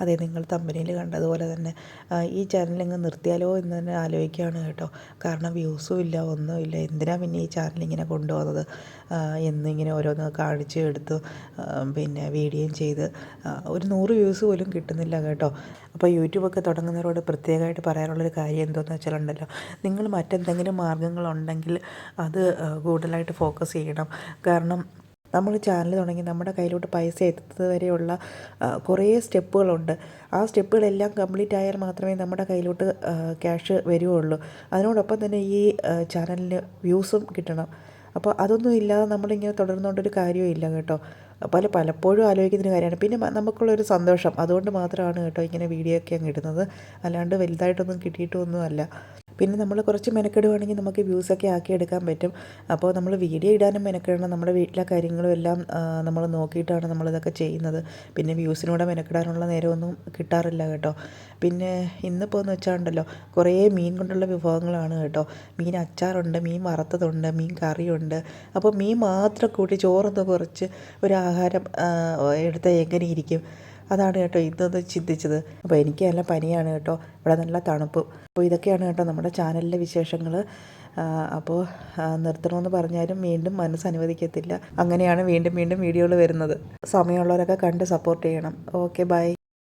അതെ നിങ്ങൾ തമ്പനിയിൽ കണ്ടതുപോലെ തന്നെ. ഈ ചാനൽ ഇങ്ങ് നിർത്തിയാലോ എന്ന് തന്നെ ആലോചിക്കുകയാണ് കേട്ടോ. കാരണം വ്യൂസും ഇല്ല ഒന്നുമില്ല എന്തിനാണ് പിന്നെ ഈ ചാനൽ ഇങ്ങനെ കൊണ്ടുപോകുന്നത്? എന്നിങ്ങനെ ഓരോന്ന് കാണിച്ച് എടുത്ത് പിന്നെ വീഡിയോയും ചെയ്ത് ഒരു നൂറ് വ്യൂസ് പോലും കിട്ടുന്നില്ല കേട്ടോ. അപ്പോൾ യൂട്യൂബൊക്കെ തുടങ്ങുന്നവരോട് പ്രത്യേകമായിട്ട് പറയാനുള്ളൊരു കാര്യം എന്തോന്ന് വെച്ചാലുണ്ടല്ലോ നിങ്ങൾ മറ്റെന്തെങ്കിലും മാർഗങ്ങളുണ്ടെങ്കിൽ അത് കൂടുതലായിട്ട് ഫോക്കസ് ചെയ്യണം. കാരണം നമ്മൾ ചാനൽ തുടങ്ങി നമ്മുടെ കയ്യിലോട്ട് പൈസ എത്തുന്നത് വരെയുള്ള കുറേ സ്റ്റെപ്പുകളുണ്ട്. ആ സ്റ്റെപ്പുകളെല്ലാം കംപ്ലീറ്റ് ആയാൽ മാത്രമേ നമ്മുടെ കയ്യിലോട്ട് ക്യാഷ് വരികയുള്ളൂ. അതിനോടൊപ്പം തന്നെ ഈ ചാനലിന് വ്യൂസും കിട്ടണം. അപ്പോൾ അതൊന്നും ഇല്ലാതെ നമ്മളിങ്ങനെ തുടർന്നുകൊണ്ടൊരു കാര്യവും ഇല്ല കേട്ടോ. പല പലപ്പോഴും ആലോചിക്കുന്നൊരു കാര്യമാണ്. പിന്നെ നമുക്കുള്ളൊരു സന്തോഷം. അതുകൊണ്ട് മാത്രമാണ് കേട്ടോ ഇങ്ങനെ വീഡിയോ ഒക്കെ അങ്ങ് ഇടുന്നത്. അല്ലാണ്ട് വലുതായിട്ടൊന്നും കിട്ടിയിട്ടൊന്നും അല്ല പിന്നെ നമ്മൾ കുറച്ച് മെനക്കെടുവാണെങ്കിൽ നമുക്ക് വ്യൂസൊക്കെ ആക്കി എടുക്കാൻ പറ്റും. അപ്പോൾ നമ്മൾ വീഡിയോ ഇടാനും മെനക്കെടണം. നമ്മുടെ വീട്ടിലെ കാര്യങ്ങളും എല്ലാം നമ്മൾ നോക്കിയിട്ടാണ് നമ്മളിതൊക്കെ ചെയ്യുന്നത്. പിന്നെ വ്യൂസിനൂടെ മെനക്കെടാനുള്ള നേരമൊന്നും കിട്ടാറില്ല കേട്ടോ. പിന്നെ ഇന്നിപ്പോൾ എന്ന് വെച്ചാണ്ടല്ലോ കുറേ മീൻ കൊണ്ടുള്ള വിഭവങ്ങളാണ് കേട്ടോ. മീൻ അച്ചാറുണ്ട് മീൻ വറുത്തതുണ്ട് മീൻ കറിയുണ്ട്. അപ്പോൾ മീൻ മാത്രം കൂട്ടി ചോറൊന്ന് കുറച്ച് ഒരു ആഹാരം എടുത്താൽ എങ്ങനെ ഇരിക്കും? അതാണ് കേട്ടോ ഇന്നത് ചിന്തിച്ചത്. അപ്പോൾ എനിക്ക് നല്ല പനിയാണ് കേട്ടോ. ഇവിടെ നല്ല തണുപ്പ്. അപ്പോൾ ഇതൊക്കെയാണ് കേട്ടോ നമ്മുടെ ചാനലിലെ വിശേഷങ്ങൾ അപ്പോൾ നിർത്തണമെന്ന് പറഞ്ഞാലും വീണ്ടും മനസ്സ് അനുവദിക്കത്തില്ല. അങ്ങനെയാണ് വീണ്ടും വീണ്ടും വീഡിയോകൾ വരുന്നത്. സമയമുള്ളവരൊക്കെ കണ്ട് സപ്പോർട്ട് ചെയ്യണം. Okay bye